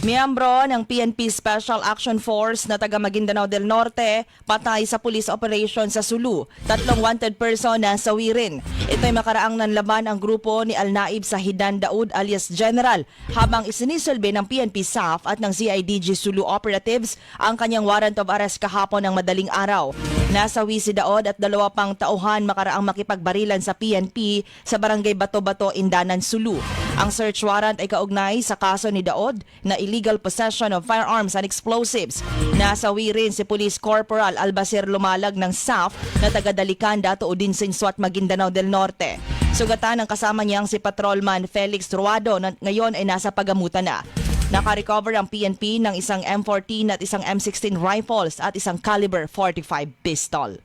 Miyembro ng PNP Special Action Force na taga Maguindanao del Norte patay sa police operation sa Sulu. Tatlong wanted person na sawirin. Ito'y makaraang nanlaban ang grupo ni Al-Naib Sahidan Daud alias General habang isinisilbi ng PNP SAF at ng CIDG Sulu operatives ang kanyang warrant of arrest kahapon ng madaling araw. Nasawi si Daod at dalawa pang tauhan makaraang makipagbarilan sa PNP sa barangay Bato-Bato, Indanan, Sulu. Ang search warrant ay kaugnay sa kaso ni Daod na illegal possession of firearms and explosives. Nasawi rin si Police Corporal Albacir Lumalag ng SAF na taga-Dalican, Dato Udinsin Swat, Maguindanao del Norte. Sugatan ng kasama niyang si Patrolman Felix Truado na ngayon ay nasa pagamutan na. Nakarecover ang PNP ng isang M14 at isang M16 rifles at isang caliber 45 pistol.